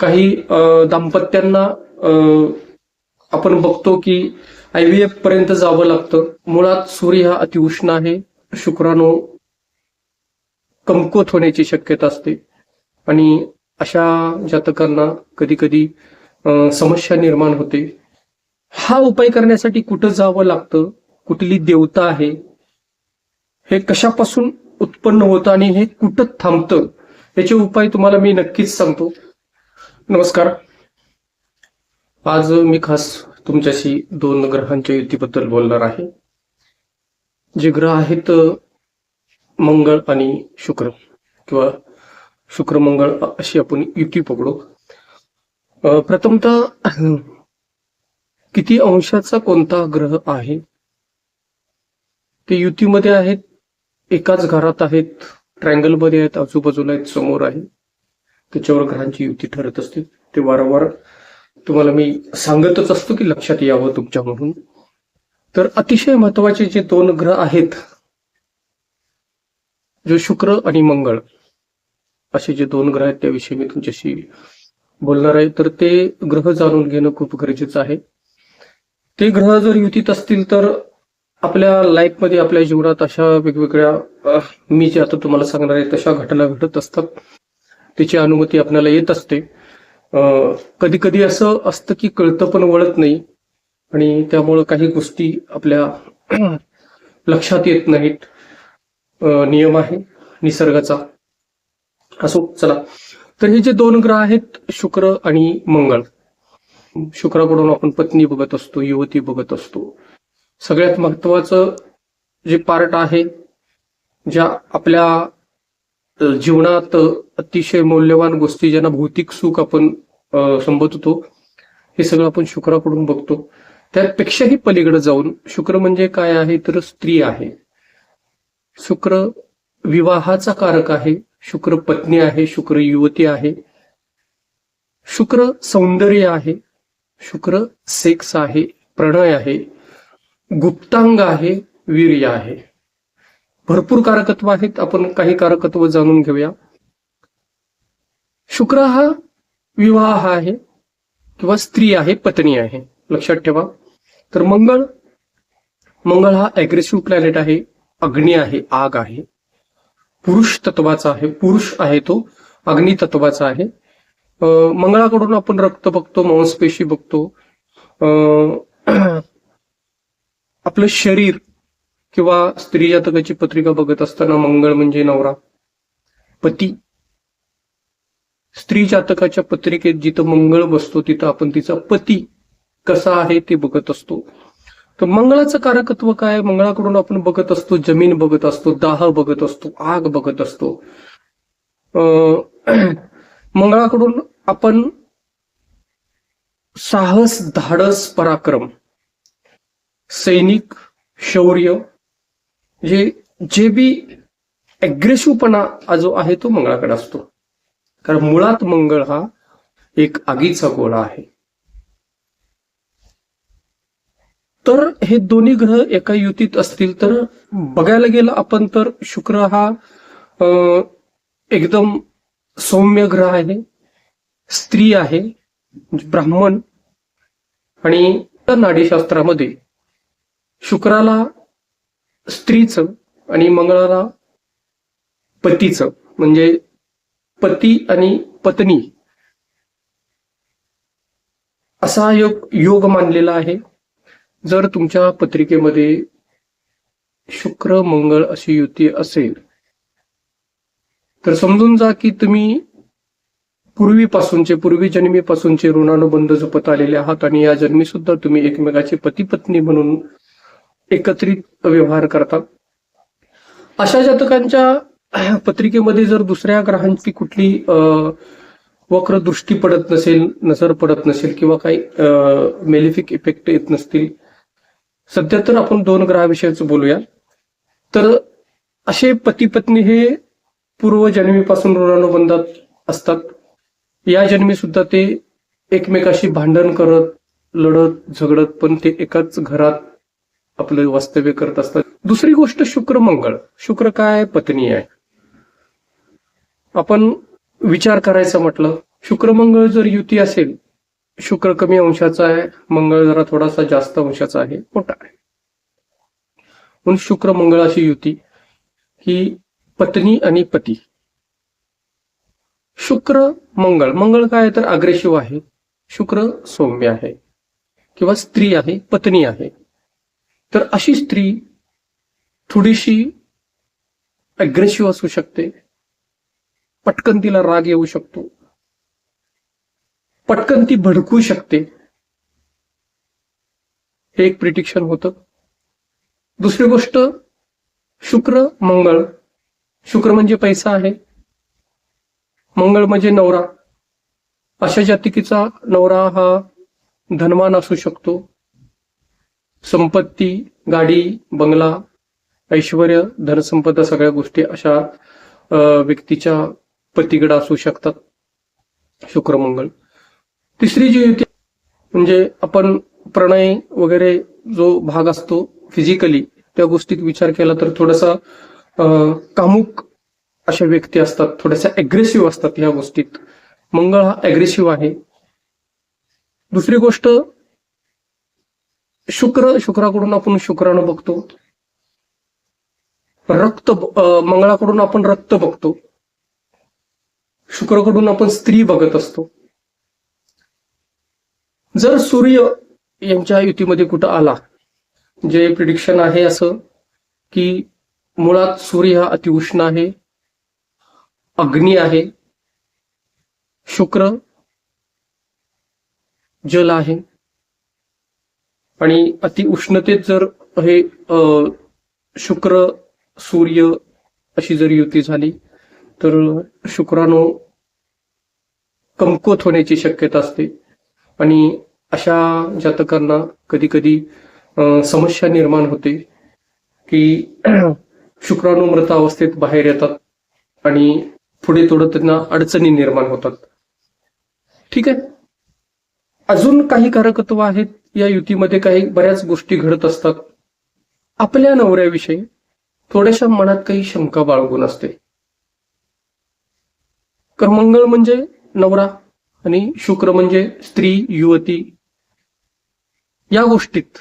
काही दाम्पत्यांना अ, आपण बघतो की आय व्ही एफ पर्यंत जावं लागतं. मुळात सूर्य हा अतिउष्ण आहे. शुक्राणू कमकुवत होण्याची शक्यता असते. आणि अशा जातकांना कधी कधी समस्या निर्माण होते. हा उपाय करण्यासाठी कुठं जावं लागतं? कुठली देवता आहे? हे कशापासून उत्पन्न होतं आणि हे कुठं थांबतं? याचे उपाय तुम्हाला मी नक्कीच सांगतो. नमस्कार. आज मी खास तुमच्याशी दोन ग्रहांच्या युतीबद्दल बोलणार आहे. जे ग्रह आहेत मंगळ आणि शुक्र किंवा शुक्र मंगळ अशी आपण युती पकडू. प्रथमतः किती अंशाचा कोणता ग्रह आहे? ते युतीमध्ये आहेत एकाच घरात आहेत ट्रँगलमध्ये आहेत आजूबाजूला आहेत समोर आहे त्याच्यावर ग्रहांची युती ठरत असते. ते वारंवार तुम्हाला मी सांगतच असतो की लक्षात यावं तुमच्या म्हणून तर अतिशय महत्त्वाचे जे दोन ग्रह आहेत जो शुक्र आणि मंगळ असे जे दोन ग्रह आहेत त्याविषयी मी तुमच्याशी बोलणार आहे. तर ते ग्रह जाणून घेणं खूप गरजेचं आहे. ते ग्रह जर युतीत असतील तर आपल्या लाईफमध्ये आपल्या जीवनात अशा वेगवेगळ्या मी जे आता तुम्हाला सांगणार आहे तशा घटना घडत असतात. त्याची अनुमती आपल्याला येत असते. कधी कधी असं असतं की कळतं पण वळत नाही आणि त्यामुळं काही गोष्टी आपल्या लक्षात येत नाहीत. नियम आहे निसर्गाचा. असो चला. तर हे जे दोन ग्रह आहेत शुक्र आणि मंगळ शुक्राकडून आपण पत्नी बघत असतो युवती बघत असतो. सगळ्यात महत्वाचं जे पार्ट आहे ज्या आपल्या जीवनात अतिशय मौल्यवान गोष्टी ज्यांना भौतिक सुख आपण संबोधतो हे सगळं आपण शुक्राकडून बघतो. त्यापेक्षाही पलीकडे जाऊन शुक्र म्हणजे काय आहे तर स्त्री आहे. शुक्र विवाहाचा कारक आहे शुक्र पत्नी आहे शुक्र युवती आहे. शुक्र सौंदर्य आहे शुक्र सेक्स आहे प्रणय आहे गुप्तांग आहे वीर्य आहे. भरपूर कारकत्व आहेत. आपण काही कारकत्व जाणून घेऊया. शुक्र हा विवाह आहे किंवा स्त्री आहे पत्नी आहे. लक्षात ठेवा. तर मंगळ मंगळ हा अग्रेसिव्ह प्लॅनेट आहे अग्नी आहे आग आहे. पुरुष तत्वाचा आहे पुरुष आहे तो अग्नी तत्वाचा आहे. मंगळाकडून आपण रक्त बघतो मांसपेशी बघतो. आपलं शरीर किंवा स्त्री जातकाची पत्रिका बघत असताना मंगळ म्हणजे नवरा? पती. स्त्री जातकाच्या पत्रिकेत जिथं मंगळ बसतो तिथं आपण तिचा पती कसा आहे ते बघत असतो. तर मंगळाचं कारकत्व काय? मंगळाकडून आपण बघत असतो जमीन बघत असतो दाह बघत असतो आग बघत असतो. अं, मंगळाकडून आपण साहस धाडस पराक्रम सैनिक शौर्य जे जे बी अग्रेसिव्हपणा जो आहे तो मंगळाकडे असतो. कारण मुळात मंगळ हा एक आगीचा गोळा आहे. तर हे दोन्ही ग्रह एका युतीत असतील तर बघायला गेलं आपण तर शुक्र हा अं, एकदम सौम्य ग्रह आहे. स्त्री आहे म्हणजे ब्राह्मण. आणि नाडीशास्त्रामध्ये शुक्राला स्त्रीचं आणि मंगळाला पतीचं. म्हणजे पती आणि पत्नी. असा योग योग मानलेला आहे. जर तुमच्या पत्रिकेमध्ये शुक्र मंगळ अशी युती असेल तर समजून जा की तुम्ही पूर्वीपासूनचे पूर्वी जन्मीपासूनचे ऋणानुबंध जपत आलेले आहात आणि या जन्मी सुद्धा तुम्ही एकमेकाचे पती पत्नी म्हणून एकत्रित व्यवहार करतात. अशा जातकांच्या पत्रिकेमध्ये जर दुसऱ्या ग्रहांची कुठली अं, वक्र दृष्टी पडत नसेल नजर पडत नसेल किंवा काही मेलिफिक इफेक्ट येत नसतील सध्या तर आपण दोन ग्रहाविषयीच बोलूया. तर असे पती पत्नी हे पूर्वजन्मीपासून ऋणानुबंधात असतात. या जन्मी सुद्धा ते एकमेकाशी भांडण करत लढत झगडत पण ते एकाच घरात आपलं वास्तव्य करत असतात. दुसरी गोष्ट शुक्र मंगळ. शुक्र काय? पत्नी आहे. आपण विचार करायचा म्हटलं शुक्र मंगळ जर युती असेल शुक्र कमी अंशाचा आहे मंगळ जरा थोडासा जास्त अंशाचा आहे मोठा आहे. म्हणून शुक्र मंगळ अशी युती ही पत्नी आणि पती. शुक्र मंगळ. मंगळ काय तर अग्रेसिव्ह आहे. शुक्र सौम्य आहे. किंवा स्त्री आहे पत्नी आहे. तर अशी स्त्री थोडीशी अग्रेसिव्ह असू शकते. पटकन तिला राग येऊ शकतो. पटकन ती भडकू शकते. हे एक प्रिटिक्शन होतं. दुसरी गोष्ट शुक्र मंगळ शुक्र म्हणजे पैसा आहे. मंगळ म्हणजे नवरा. अशा जातिकीचा नवरा हा धनवान असू शकतो. संपत्ती गाडी बंगला ऐश्वर धनसंपदा सगळ्या गोष्टी अशा व्यक्तीच्या पतीकडे असू शकतात. शुक्रमंगळ तिसरी जी युती म्हणजे आपण प्रणय वगैरे जो भाग असतो फिजिकली त्या गोष्टीत विचार केला तर थोडासा कामुक अशा व्यक्ती असतात थोड्याशा अग्रेसिव्ह असतात ह्या गोष्टीत. मंगळ हा अग्रेसिव्ह आहे. दुसरी गोष्ट शुक्र शुक्राकडून आपण शुक्राणू बघतो. रक्त मंगळाकडून आपण रक्त बघतो. शुक्रकडून आपण स्त्री बघत असतो. जर सूर्य यांच्या युतीमध्ये कुठं आला जे प्रिडिक्शन आहे असं की मुळात सूर्य हा अतिउष्ण आहे अग्नी आहे शुक्र जल आहे आणि अतिउष्णतेत जर हे शुक्र सूर्य अशी जर युती झाली तर शुक्राणू कमकुवत होण्याची शक्यता असते. आणि अशा जातकांना कधी कधी समस्या निर्माण होते की शुक्राणू मृत अवस्थेत बाहेर येतात आणि पुढे थोडं त्यांना अडचणी निर्माण होतात. ठीक आहे? अजून काही कारकत्व आहेत? या युतीमध्ये काही बऱ्याच गोष्टी घडत असतात. आपल्या नवऱ्याविषयी थोड्याशा मनात काही शंका बाळगून असते. कर्मंगळ म्हणजे नवरा आणि शुक्र म्हणजे स्त्री युवती. या गोष्टीत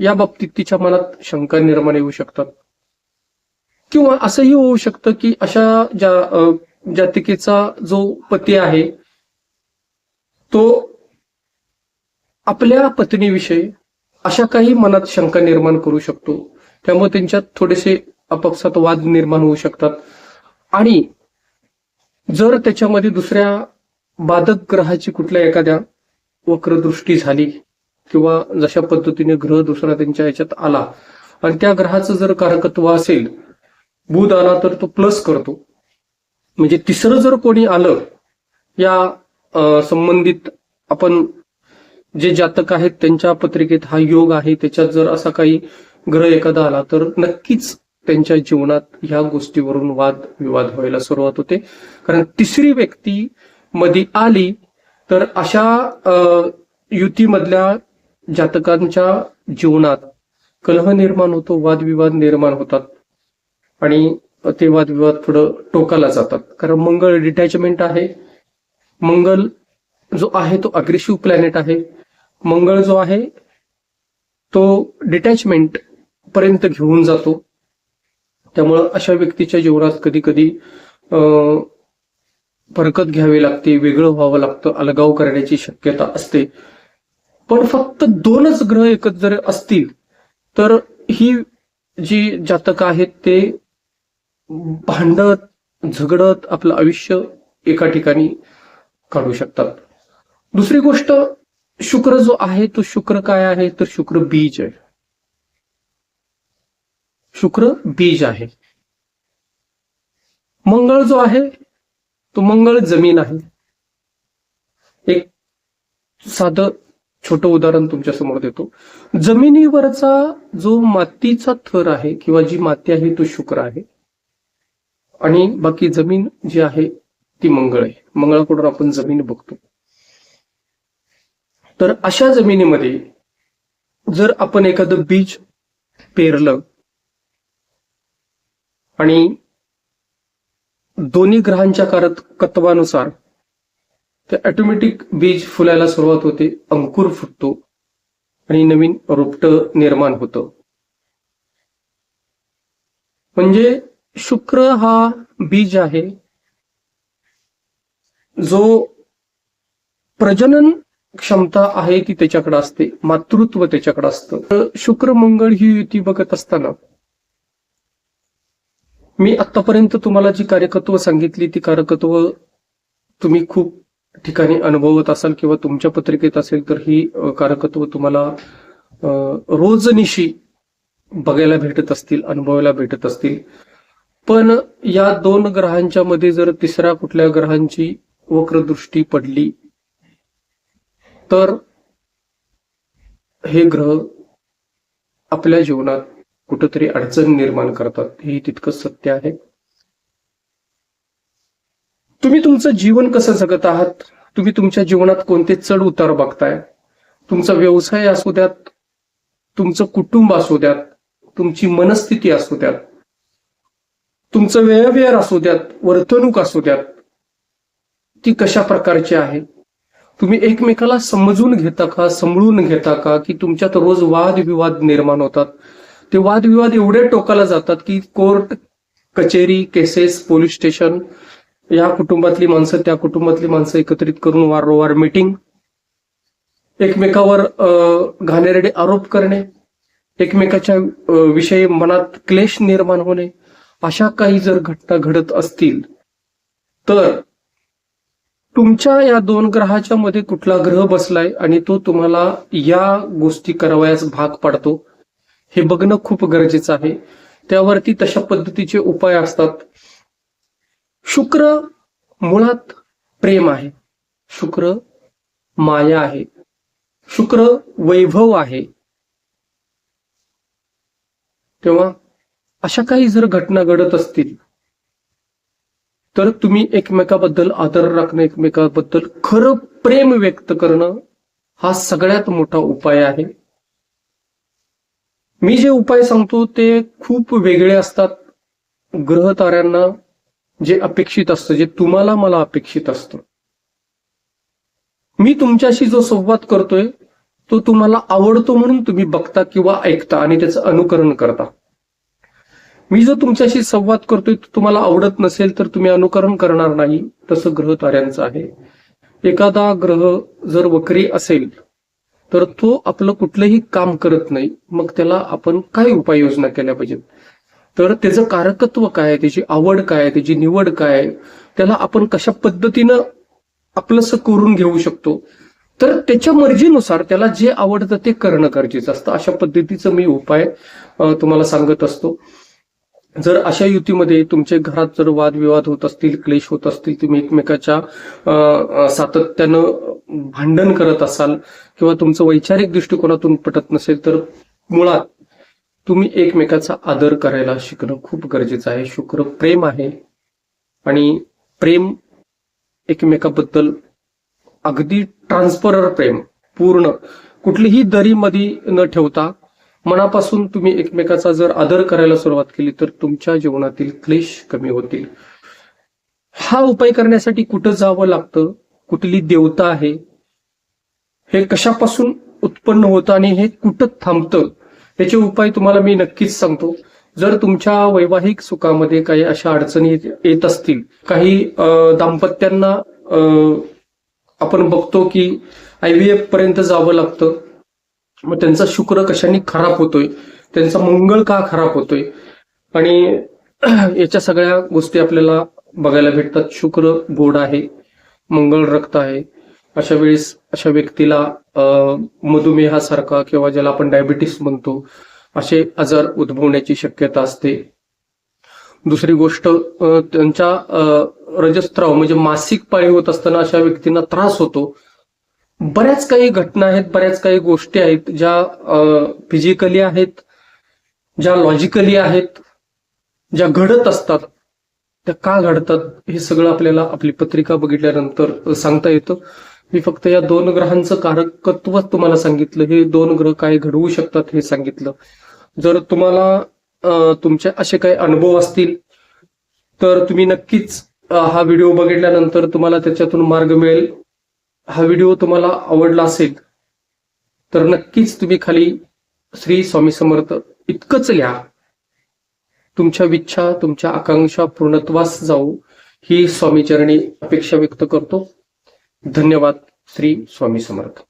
या बाबतीत तिच्या मनात शंका निर्माण येऊ शकतात. किंवा असंही होऊ शकतं की अशा ज्या जातिकेचा जो पती आहे तो आपल्या पत्नीविषयी अशा काही मनात शंका निर्माण करू शकतो. त्यामुळे त्यांच्यात थोडेसे अपक्षात वाद निर्माण होऊ शकतात. आणि जर त्याच्यामध्ये दुसऱ्या बाधक ग्रहाची कुठल्या एखाद्या वक्रदृष्टी झाली किंवा जशा पद्धतीने ग्रह दुसरा त्यांच्या याच्यात आला आणि त्या ग्रहाचं जर कारकत्व असेल बुध आला तर तो प्लस करतो. म्हणजे तिसरं जर कोणी आलं या संबंधित आपण जे जातक आहेत त्यांच्या पत्रिकेत हा योग आहे त्याच्यात जर असा काही ग्रह एखादा आला तर नक्कीच त्यांच्या जीवनात ह्या गोष्टीवरून वाद विवाद व्हायला सुरुवात होते. कारण तिसरी व्यक्ती मध्ये आली तर अशा युतीमधल्या जातकांच्या जीवनात कलह निर्माण होतो वादविवाद निर्माण होतात. आणि ते वादविवाद पुढं टोकाला जातात. कारण मंगळ डिटॅचमेंट आहे. मंगल जो आहे तो अग्रेसिव्ह प्लॅनेट आहे. मंगळ जो आहे तो डिटॅचमेंट पर्यंत घेऊन जातो. त्यामुळं अशा व्यक्तीच्या जीवनात कधी कधी फरकत घ्यावी लागते वेगळं व्हावं लागतं अलगाव करण्याची शक्यता असते. पण फक्त दोनच ग्रह एकत्र जर असतील तर ही जी जातक आहेत ते भांडत झगडत आपलं आयुष्य एका ठिकाणी काढू शकतात. दुसरी गोष्ट शुक्र जो आहे तो शुक्र काय आहे? तर शुक्र बीज आहे. शुक्र बीज आहे. मंगळ जो आहे तो मंगळ जमीन आहे. एक साधं छोटं उदाहरण तुमच्यासमोर देतो. जमिनीवरचा जो मातीचा थर आहे किंवा जी माती आहे तो शुक्र आहे. आणि बाकी जमीन जी आहे ती मंगळ आहे. मंगळाकडून आपण जमीन बघतो. तर अशा जमिनीमध्ये जर आपण एखादं बीज पेरलं आणि दोन्ही ग्रहांच्या कारकत्वानुसार ते ऑटोमॅटिक बीज फुलायला सुरुवात होते अंकुर फुटतो आणि नवीन रोपट निर्माण होतं. म्हणजे शुक्र हा बीज आहे जो प्रजनन क्षमता आहे ती त्याच्याकडे असते मातृत्व त्याच्याकडे असतं. तर शुक्र मंगळ ही युती बघत असताना मी आतापर्यंत तुम्हाला जी कार्यकत्व सांगितली ती कार्यकत्व तुम्ही खूप ठिकाणी अनुभवत असाल किंवा तुमच्या पत्रिकेत असेल तर ही कारकत्व कार्यकत्व तुम्हाला रोजनिशी बघायला भेटत असतील अनुभवायला भेटत असतील. पण या दोन ग्रहांच्या मध्ये जर तिसऱ्या कुठल्या ग्रहांची वक्रदृष्टी पडली तर हे ग्रह आपल्या जीवनात कुठंतरी अडचण निर्माण करतात हे तितकंच सत्य आहे. तुम्ही तुमचं जीवन कसं जगत आहात? तुम्ही तुमच्या जीवनात कोणते चढ उतार बघताय? तुमचा व्यवसाय असू द्यात तुमचं कुटुंब असू द्यात तुमची मनस्थिती असू द्यात तुमचं व्ययव्यय असू द्यात वर्तणूक असू द्यात ती कशा प्रकारची आहे? तुम्ही एकमेकाला समजून घेता का समळून घेता का की तुमच्यात रोज वादविवाद निर्माण होतात? ते वादविवाद एवढे टोकाला जातात की कोर्ट कचेरी केसेस पोलीस स्टेशन या कुटुंबातली माणसं त्या कुटुंबातली माणसं एकत्रित करून वारंवार मीटिंग एकमेकावर अ, घाणेरडे आरोप करणे एकमेकाच्या विषयी मनात क्लेश निर्माण होणे अशा काही जर घटना घडत असतील तर तुमच्या या दोन ग्रहाच्या मध्ये कुठला ग्रह बसलाय आणि तो तुम्हाला या गोष्टी करावयास भाग पाडतो हे बघणं खूप गरजेचं आहे. त्यावरती तशा पद्धतीचे उपाय असतात. शुक्र मुळात प्रेम आहे. शुक्र माया आहे. शुक्र वैभव आहे. तेव्हा अशा काही जर घटना घडत असतील तर तुम्ही एकमेकाबद्दल आदर राखणं एकमेकाबद्दल खरं प्रेम व्यक्त करणं हा सगळ्यात मोठा उपाय आहे. मी जे उपाय सांगतो ते खूप वेगळे असतात. ग्रह ताऱ्यांना जे अपेक्षित असतं जे तुम्हाला मला अपेक्षित असतं. मी तुमच्याशी जो संवाद करतोय तो तुम्हाला आवडतो म्हणून तुम्ही बघता किंवा ऐकता आणि त्याचं अनुकरण करता. मी जो तुमच्याशी संवाद करतोय तो तुम्हाला आवडत नसेल तर तुम्ही अनुकरण करणार नाही. तसं ग्रह ताऱ्यांचं आहे. एखादा ग्रह जर वक्री असेल तर तो आपलं कुठलंही काम करत नाही. मग त्याला आपण काय उपाययोजना केल्या पाहिजेत? तर त्याचं कारकत्व काय आहे? त्याची आवड काय आहे? त्याची निवड काय आहे? त्याला आपण कशा पद्धतीनं आपलंसं करून घेऊ शकतो? तर त्याच्या मर्जीनुसार त्याला जे आवडतं ते करणं गरजेचं असतं. अशा पद्धतीचं मी उपाय तुम्हाला सांगत असतो. जर अशा युतीमध्ये तुमच्या घरात जर वादविवाद होत असतील क्लेश होत असतील तुम्ही एकमेकाच्या सातत्यानं भांडण करत असाल किंवा तुमचं वैचारिक दृष्टिकोनातून पटत नसेल तर मुळात तुम्ही एकमेकाचा आदर करायला शिकणं खूप गरजेचं आहे. शुक्र प्रेम आहे आणि प्रेम एकमेकाबद्दल अगदी ट्रान्सफरर प्रेम पूर्ण. कुठलीही दरीमध्ये न ठेवता मनापासून तुम्ही एकमेकाचा जर आदर करायला सुरुवात केली तर तुमच्या जीवनातील क्लेश कमी होतील. हा उपाय करण्यासाठी कुठं जावं लागतं? कुठली देवता आहे? हे कशापासून उत्पन्न होतं आणि हे कुठं थांबतं? याचे उपाय तुम्हाला मी नक्कीच सांगतो. जर तुमच्या वैवाहिक सुखामध्ये काही अशा अडचणी येत असतील काही दाम्पत्यांना अं, आपण बघतो की आय व्ही एफ पर्यंत जावं लागतं. मग त्यांचा शुक्र कशाने खराब होतोय? त्यांचा मंगळ का खराब होतोय? आणि याच्या सगळ्या गोष्टी आपल्याला बघायला भेटतात. शुक्र गोड आहे मंगळ रक्त आहे. अशा वेळेस अशा व्यक्तीला मधुमेहासारखा किंवा ज्याला आपण डायबिटीस म्हणतो असे आजार उद्भवण्याची शक्यता असते. दुसरी गोष्ट त्यांच्या रजस्त्राव म्हणजे मासिक पाळी होत असताना अशा व्यक्तींना त्रास होतो. बऱ्याच काही घटना आहेत बऱ्याच काही गोष्टी आहेत ज्या फिजिकली आहेत ज्या लॉजिकली आहेत ज्या घडत असतात. त्या का घडतात हे सगळं आपल्याला आपली पत्रिका बघितल्यानंतर सांगता येतं. मी फक्त या दोन ग्रहांचं कारकत्व तुम्हाला सांगितलं. हे दोन ग्रह काय घडवू शकतात हे सांगितलं. जर तुम्हाला तुमचे असे काही अनुभव असतील तर तुम्ही नक्कीच हा व्हिडिओ बघितल्यानंतर तुम्हाला त्याच्यातून मार्ग मिळेल. हा व्हिडिओ तुम्हाला आवडला असेल तर नक्कीच तुम्ही खाली श्री स्वामी समर्थ इतकंच लिहा. तुमच्या इच्छा तुमच्या आकांक्षा पूर्णत्वास जाऊ ही स्वामीचरणी अपेक्षा व्यक्त करतो. धन्यवाद श्री स्वामी समर्थ.